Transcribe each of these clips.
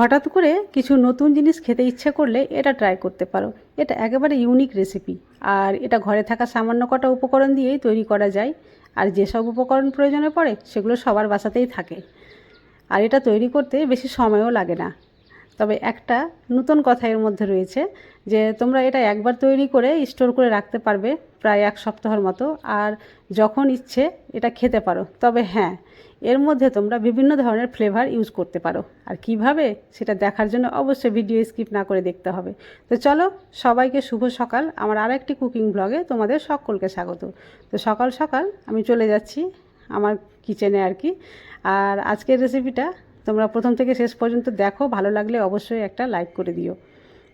হঠাৎ করে কিছু নতুন জিনিস খেতে ইচ্ছে করলে এটা ট্রাই করতে পারো। এটা একেবারে ইউনিক রেসিপি আর এটা ঘরে থাকা সামান্য কটা উপকরণ দিয়েই তৈরি করা যায়। আর যেসব উপকরণ প্রয়োজনে পড়ে, সেগুলো সবার বাসাতেই থাকে। আর এটা তৈরি করতে বেশি সময়ও লাগে না। তবে একটা নতুন কথা এর মধ্যে রয়েছে যে তোমরা এটা একবার তৈরি করে স্টোর করে রাখতে পারবে প্রায় এক সপ্তাহের মতো। আর যখন ইচ্ছে এটা খেতে পারো। তবে হ্যাঁ এর মধ্যে তোমরা বিভিন্ন ধরনের ফ্লেভার ইউজ করতে পারো। আর কীভাবে সেটা দেখার জন্য অবশ্যই ভিডিও স্কিপ না করে দেখতে হবে। তো চলো, সবাইকে শুভ সকাল। আমার আরেকটি কুকিং ব্লগে তোমাদের সকলকে স্বাগত। তো সকাল সকাল আমি চলে যাচ্ছি আমার কিচেনে আর কি। আর আজকের রেসিপিটা তোমরা প্রথম থেকে শেষ পর্যন্ত দেখো, ভালো লাগলে অবশ্যই একটা লাইক করে দিও।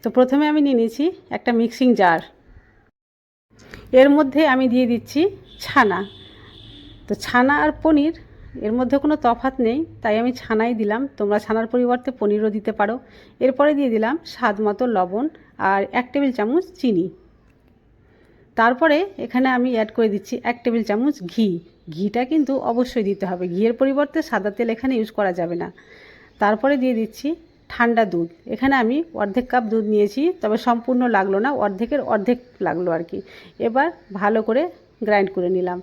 তো প্রথমে আমি নিয়ে নিয়েছি একটা মিক্সিং জার এর মধ্যে আমি দিয়ে দিচ্ছি ছানা। তো ছানা আর পনির, এর মধ্যে কোনো তফাৎ নেই, তাই আমি ছানাই দিলাম। তোমরা ছানার পরিবর্তে পনিরও দিতে পারো। এরপরে দিয়ে দিলাম স্বাদ মতো লবণ আর এক টেবিল চামচ চিনি। তারপরে এখানে আমি অ্যাড করে দিচ্ছি এক টেবিল চামচ ঘি। ঘিটা কিন্তু অবশ্যই দিতে হবে। ঘিয়ের পরিবর্তে সাদা তেল এখানে ইউজ করা যাবে না। তারপরে দিয়ে দিচ্ছি ঠান্ডা দুধ। এখানে আমি অর্ধেক কাপ দুধ নিয়েছি, তবে সম্পূর্ণ লাগল না, অর্ধেকের অর্ধেক লাগল আর কি এবার ভালো করে গ্রাইন্ড করে নিলাম।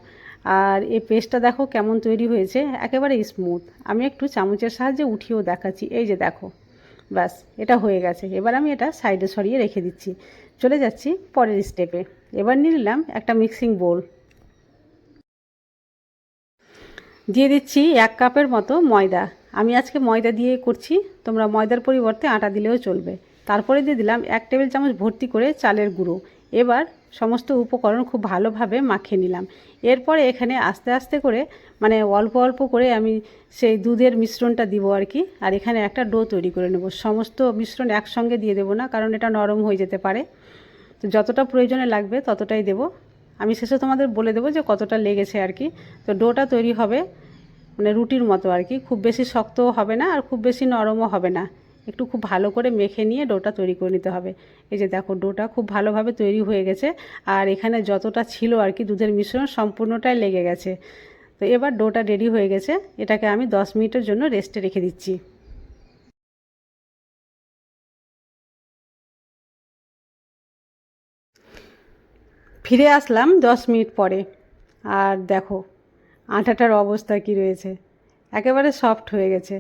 আর এই পেস্টটা দেখো কেমন তৈরি হয়েছে, একেবারে স্মুথ আমি একটু চামচের সাহায্যে উঠিয়েও দেখাচ্ছি। এই যে দেখো, ব্যাস, এটা হয়ে গেছে। এবার আমি এটা সাইডে সরিয়ে রেখে দিচ্ছি। চলে যাচ্ছি পরের স্টেপে এবার নিয়ে নিলাম একটা মিক্সিং বোল দিয়ে দিচ্ছি এক কাপের মতো ময়দা। আমি আজকে ময়দা দিয়ে করছি, তোমরা ময়দার পরিবর্তে আটা দিলেও চলবে। তারপরে দিয়ে দিলাম এক টেবিল চামচ ভর্তি করে চালের গুঁড়ো। এবার সমস্ত উপকরণ খুব ভালোভাবে মাখিয়ে নিলাম। এরপরে এখানে আস্তে আস্তে করে মানে অল্প অল্প করে আমি সেই দুধের মিশ্রণটা দিব আর কি, আর এখানে একটা ডো তৈরি করে নেব। সমস্ত মিশ্রণ একসঙ্গে দিয়ে দেবো না, কারণ এটা নরম হয়ে যেতে পারে। তো যতটা প্রয়োজনে লাগবে ততটাই দেব। আমি শেষে তোমাদের বলে দেবো যে কতটা লেগেছে আর কি। তো ডোটা তৈরি হবে মানে রুটির মতো আর কি। খুব বেশি শক্তও হবে না আর খুব বেশি নরমও হবে না। একটু খুব ভালো করে মেখে নিয়ে ডোটা তৈরি করে নিতে হবে। এই যে দেখো, ডোটা খুব ভালোভাবে তৈরি হয়ে গেছে। আর এখানে যতটা ছিল আর কি দুধের মিশ্রণ সম্পূর্ণটাই লেগে গেছে। তো এবার ডোটা রেডি হয়ে গেছে। এটাকে আমি দশ মিনিটের জন্য রেস্টে রেখে দিচ্ছি। ফিরে আসলাম দশ মিনিট পরে। আর দেখো, আটাটার অবস্থা কি রয়েছে। একেবারে সফট হয়ে গেছে।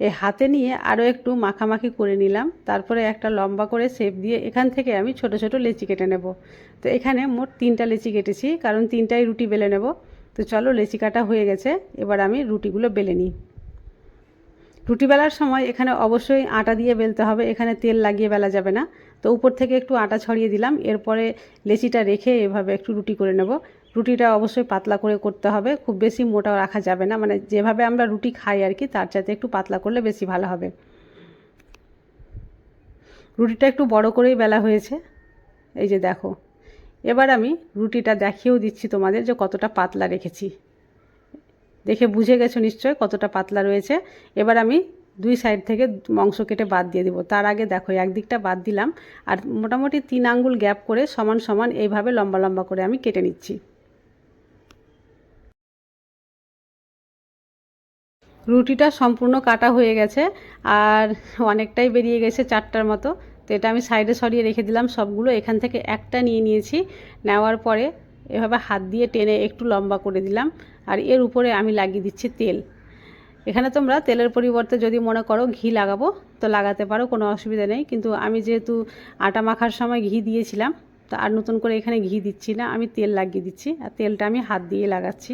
এ হাতে নিয়ে আরও একটু মাখামাখি করে নিলাম। তারপরে একটা লম্বা করে শেপ দিয়ে এখান থেকে আমি ছোট ছোট লেচি কেটে নেব। তো এখানে মোট তিনটা লেচি কেটেছি, কারণ তিনটাই রুটি বেলে নেব। তো চলো লেচি কাটা হয়ে গেছে, এবার আমি রুটিগুলো বেলে নিই। রুটি বেলার সময় এখানে অবশ্যই আটা দিয়ে বেলতে হবে। এখানে তেল লাগিয়ে বেলা যাবে না। তো উপর থেকে একটু আটা ছড়িয়ে দিলাম। এরপরে লেচিটা রেখে এভাবে একটু রুটি করে নেব। রুটিটা অবশ্যই পাতলা করে করতে হবে। খুব বেশি মোটাও রাখা যাবে না। মানে যেভাবে আমরা রুটি খাই আর কি, তার চাইতে একটু পাতলা করলে বেশি ভালো হবে। রুটিটা একটু বড় করেই বেলা হয়েছে। এই যে দেখো। এবার আমি রুটিটা দেখিয়েও দিচ্ছি তোমাদের যে কতটা পাতলা রেখেছি। দেখে বুঝে গেছো নিশ্চয় কতটা পাতলা রয়েছে। এবার আমি দুই সাইড থেকে মাংস কেটে বাদ দিয়ে দিব। তার আগে দেখো, একদিকটা বাদ দিলাম আর মোটামুটি তিন আঙ্গুল গ্যাপ করে সমান সমান এইভাবে লম্বা লম্বা করে আমি কেটে নিচ্ছি। রুটিটা সম্পূর্ণ কাটা হয়ে গেছে আর অনেকটাই বেরিয়ে গেছে চারটার মতো। তো এটা আমি সাইডে সরিয়ে রেখে দিলাম সবগুলো, এখান থেকে একটা নিয়ে নিয়েছি। নেওয়ার পরে এভাবে হাত দিয়ে টেনে একটু লম্বা করে দিলাম আর এর উপরে আমি লাগিয়ে দিচ্ছি তেল। এখানে তোমরা তেলের পরিবর্তে যদি মনে করো ঘি লাগাবো, তো লাগাতে পারো, কোনো অসুবিধা নেই। কিন্তু আমি যেহেতু আটা মাখার সময় ঘি দিয়েছিলাম, তো আর নতুন করে এখানে ঘি দিচ্ছি না, আমি তেল লাগিয়ে দিচ্ছি। আর তেলটা আমি হাত দিয়ে লাগাচ্ছি।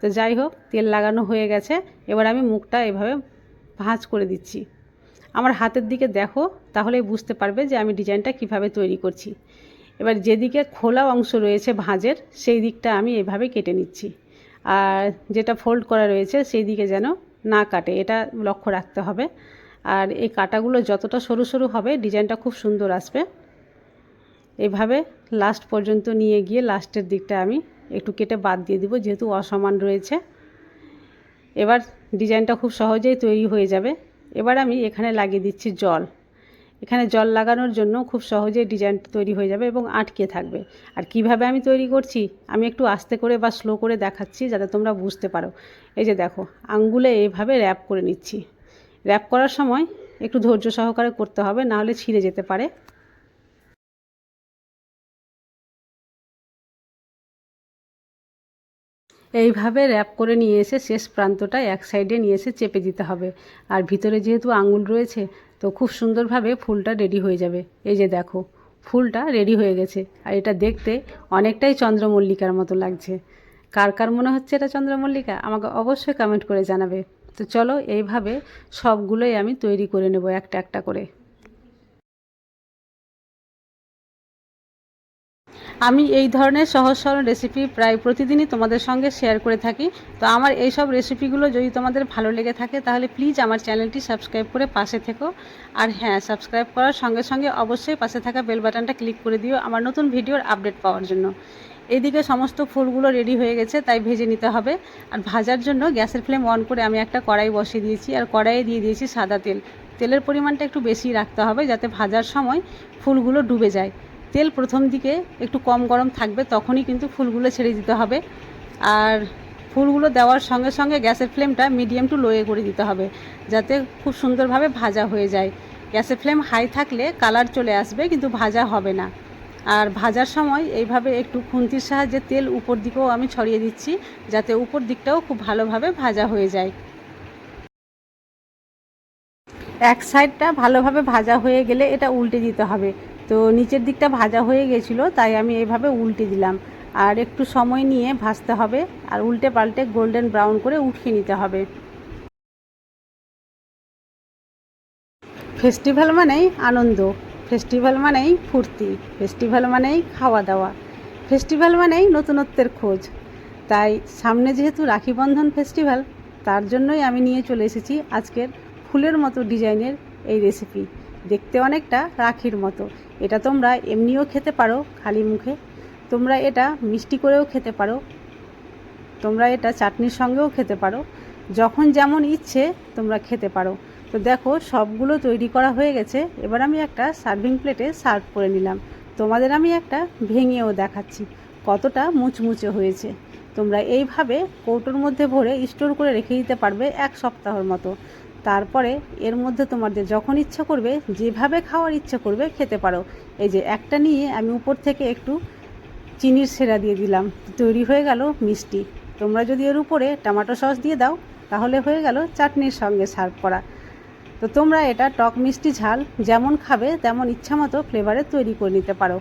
তো যাই হোক, তেল লাগানো হয়ে গেছে। এবার আমি মুখটা এভাবে ভাঁজ করে দিচ্ছি। আমার হাতের দিকে দেখো, তাহলেই বুঝতে পারবে যে আমি ডিজাইনটা কীভাবে তৈরি করছি। এবার যেদিকে খোলা অংশ রয়েছে ভাঁজের, সেই দিকটা আমি এভাবে কেটে নিচ্ছি। আর যেটা ফোল্ড করা রয়েছে, সেই দিকে যেন না কাটে, এটা লক্ষ্য রাখতে হবে। আর এই কাটাগুলো যতটা সরু সরু হবে, ডিজাইনটা খুব সুন্দর আসবে। এভাবে লাস্ট পর্যন্ত নিয়ে গিয়ে লাস্টের দিকটা আমি একটু কেটে বাদ দিয়ে দিব, যেহেতু অসমান রয়েছে। এবার ডিজাইনটা খুব সহজেই তৈরি হয়ে যাবে। এবার আমি এখানে লাগিয়ে দিচ্ছি জল। এখানে জল লাগানোর জন্য খুব সহজেই ডিজাইন তৈরি হয়ে যাবে এবং আটকে থাকবে। আর কীভাবে আমি তৈরি করছি, আমি একটু আস্তে করে বা স্লো করে দেখাচ্ছি যাতে তোমরা বুঝতে পারো। এই যে দেখো, আঙ্গুলে এইভাবে র্যাপ করে নিচ্ছি। র্যাপ করার সময় একটু ধৈর্য সহকারে করতে হবে নাহলে ছিঁড়ে যেতে পারে। এইভাবে র্যাপ করে নিয়ে এসে শেষ প্রান্তটা এক সাইডে নিয়ে এসে চেপে দিতে হবে। আর ভিতরে যেহেতু আঙুল রয়েছে তো খুব সুন্দরভাবে ফুলটা রেডি হয়ে যাবে। এই যে দেখো, ফুলটা রেডি হয়ে গেছে। আর এটা দেখতে অনেকটাই চন্দ্রমল্লিকার মতো লাগছে। কার কার মনে হচ্ছে এটা চন্দ্রমল্লিকা? আমাকে অবশ্যই কমেন্ট করে জানাবে। তো চলো, এইভাবে সবগুলোই আমি তৈরি করে নেব একটা একটা করে। আমি এই ধরনের সহজ সরল রেসিপি প্রায় প্রতিদিনই তোমাদের সঙ্গে শেয়ার করে থাকি। তো আমার এই সব রেসিপিগুলো যদি তোমাদের ভালো লেগে থাকে, তাহলে প্লিজ আমার চ্যানেলটি সাবস্ক্রাইব করে পাশে থেকো। আর হ্যাঁ সাবস্ক্রাইব করার সঙ্গে সঙ্গে অবশ্যই পাশে থাকা বেল বাটনটা ক্লিক করে দিও আমার নতুন ভিডিওর আপডেট পাওয়ার জন্য। এদিকে সমস্ত ফুলগুলো রেডি হয়ে গেছে, তাই ভেজে নিতে হবে। আর ভাজার জন্য গ্যাসের ফ্লেম অন করে আমি একটা কড়াই বসিয়ে দিয়েছি। আর কড়াইয়ে দিয়ে দিয়েছি সাদা তেল। তেলের পরিমাণটা একটু বেশি রাখতে হবে যাতে ভাজার সময় ফুলগুলো ডুবে যায়। তেল প্রথম দিকে একটু কম গরম থাকবে, তখনই কিন্তু ফুলগুলো ছেড়ে দিতে হবে। আর ফুলগুলো দেওয়ার সঙ্গে সঙ্গে গ্যাসের ফ্লেমটা মিডিয়াম টু লোয়ে করে দিতে হবে, যাতে খুব সুন্দরভাবে ভাজা হয়ে যায়। গ্যাসের ফ্লেম হাই থাকলে কালার চলে আসবে, কিন্তু ভাজা হবে না। আর ভাজার সময় এইভাবে একটু খুন্তির সাহায্যে তেল উপর দিকেও আমি ছড়িয়ে দিচ্ছি, যাতে উপর দিকটাও খুব ভালোভাবে ভাজা হয়ে যায়। এক সাইডটা ভালোভাবে ভাজা হয়ে গেলে এটা উল্টে দিতে হবে। তো নিচের দিকটা ভাজা হয়ে গেছিল, তাই আমি এইভাবে উল্টে দিলাম। আর একটু সময় নিয়ে ভাজতে হবে, আর উল্টে পাল্টে গোল্ডেন ব্রাউন করে উঠিয়ে নিতে হবে। ফেস্টিভ্যাল মানেই আনন্দ, ফেস্টিভ্যাল মানেই ফুর্তি, ফেস্টিভ্যাল মানেই খাওয়া দাওয়া, ফেস্টিভ্যাল মানেই নতুনত্বের খোঁজ। তাই সামনে যেহেতু রাখি বন্ধন ফেস্টিভ্যাল, তার জন্যই আমি নিয়ে চলে এসেছি আজকের ফুলের মতো ডিজাইনের এই রেসিপি। দেখতে অনেকটা রাখির মতো এটা তোমরা এমনিও খেতে পারো খালি মুখে। তোমরা এটা মিষ্টি করেও খেতে পারো। তোমরা এটা চাটনির সঙ্গেও খেতে পারো। যখন যেমন ইচ্ছে তোমরা খেতে পারো। তো দেখো, সবগুলো তৈরি করা হয়ে গেছে। এবার আমি একটা সার্ভিং প্লেটে সার্ভ করে নিলাম। তোমাদের আমি একটা ভেঙেও দেখাচ্ছি। কতটা মুচমুচে হয়েছে। তোমরা এইভাবে কৌটোর মধ্যে ভরে স্টোর করে রেখে দিতে পারবে এক সপ্তাহের মতো। তারপরে এর মধ্যে তোমাদের যখন ইচ্ছা করবে, যেভাবে খাওয়ার ইচ্ছা করবে, খেতে পারো। এই যে একটা নিয়ে আমি উপর থেকে একটু চিনির সেরা দিয়ে দিলাম। তৈরি হয়ে গেল মিষ্টি। তোমরা যদি এর উপরে টমেটো সস দিয়ে দাও, তাহলে হয়ে গেল চাটনির সঙ্গে সার্ভ করা। তো তোমরা এটা টক মিষ্টি ঝাল যেমন খাবে, তেমন ইচ্ছা মতো ফ্লেভারে তৈরি করে নিতে পারো।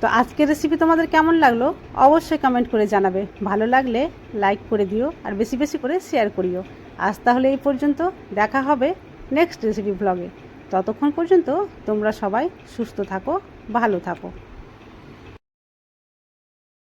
তো আজকের রেসিপি তোমাদের কেমন লাগল? অবশ্যই কমেন্ট করে জানাবে। ভালো লাগলে লাইক করে দিও আর বেশি বেশি করে শেয়ার করিও। আজ তাহলে এই পর্যন্ত, দেখা হবে নেক্সট রেসিপি ব্লগে ততক্ষণ পর্যন্ত তোমরা সবাই সুস্থ থাকো, ভালো থাকো।